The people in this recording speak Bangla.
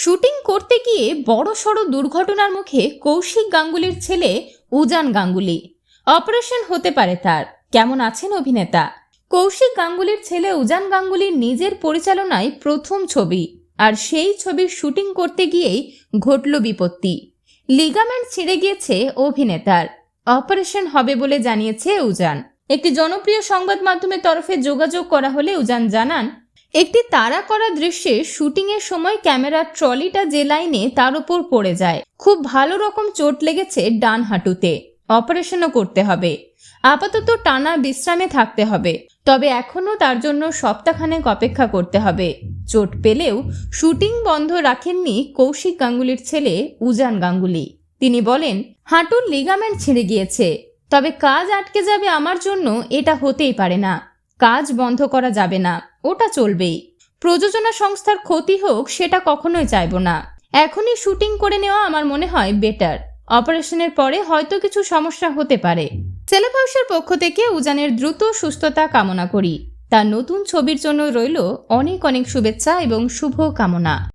শুটিং করতে গিয়ে বড় সড় দুর্ঘটনার মুখে কৌশিক গাঙ্গুলির ছেলে উজান গাঙ্গুলি। অপারেশন হতে পারে তার। কেমন আছেন অভিনেতা? কৌশিক গাঙ্গুলির ছেলে উজান গাঙ্গুলির নিজের পরিচালনায় প্রথম ছবি, আর সেই ছবির শুটিং করতে গিয়েই ঘটল বিপত্তি। লিগামেন্ট ছিঁড়ে গিয়েছে অভিনেতার। অপারেশন হবে বলে জানিয়েছে উজান। একটি জনপ্রিয় সংবাদ মাধ্যমের তরফে যোগাযোগ করা হলে উজান জানান একটি তাড়া করা দৃশ্যে শুটিংয়ের সময় ক্যামেরার ট্রলিটা যে লাইনে তার উপর পড়ে যায়। খুব ভালো রকম চোট লেগেছে ডান হাঁটুতে। অপারেশনও করতে হবে। আপাতত টানা বিশ্রামে থাকতে হবে। তবে এখনও তার জন্য সপ্তাহখানেক অপেক্ষা করতে হবে। চোট পেলেও শুটিং বন্ধ রাখেননি কৌশিক গাঙ্গুলির ছেলে উজান গাঙ্গুলি। তিনি বলেন, হাঁটুর লিগামেন্ট ছিঁড়ে গিয়েছে। তবে কাজ আটকে যাবে আমার জন্য এটা হতেই পারে না। কাজ বন্ধ করা যাবে না, ওটা চলবেই। প্রযোজনা সংস্থার ক্ষতি হোক, সেটা কখনোই চাইব না। এখনই শুটিং করে নেওয়া আমার মনে হয় বেটার। অপারেশনের পরে হয়তো কিছু সমস্যা হতে পারে। সেলেব হাউসের পক্ষ থেকে উজানের দ্রুত সুস্থতা কামনা করি। তার নতুন ছবির জন্য রইল অনেক অনেক শুভেচ্ছা এবং শুভ কামনা।